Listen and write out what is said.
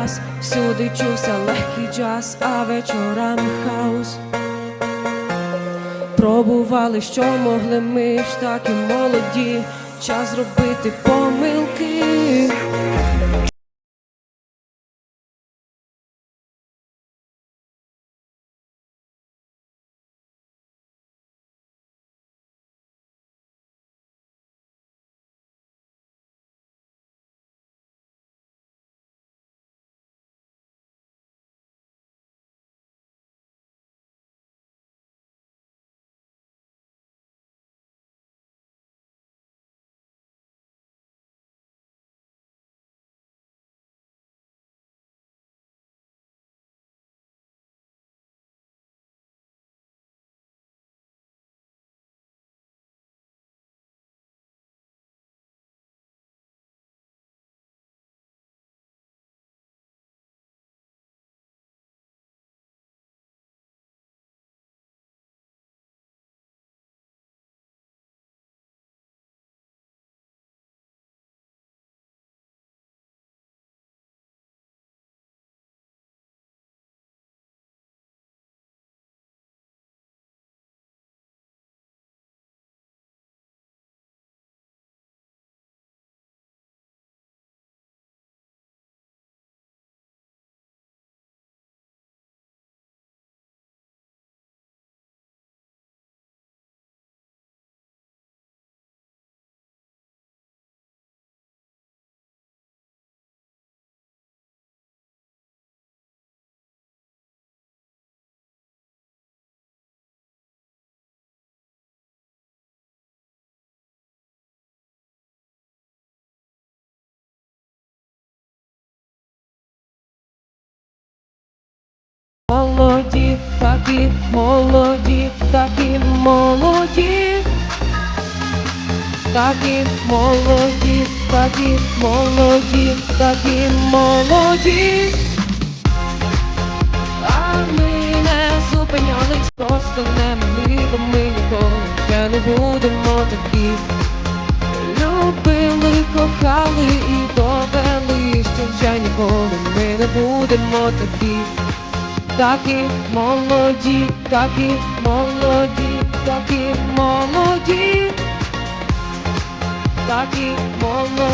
раз, всюди чувся легкий джаз, а вечорами хаос. Пробували, що могли ми ж так і молоді, час зробити помилки. Молоді, такі молоді, такі молоді, такі молоді, такі молоді, такі молоді. А ми не зупинялись, просто не бо ми ніколи ще не будемо такі. Любили, кохали і довели, що вже ніколи ми не будемо такі. Такі молоді, такі молоді, такі молоді, такі молоді,